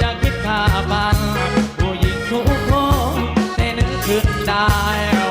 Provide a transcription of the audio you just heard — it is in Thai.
จะคิดคาบ้นผู้หญิงทุกคนในนึกถึงได้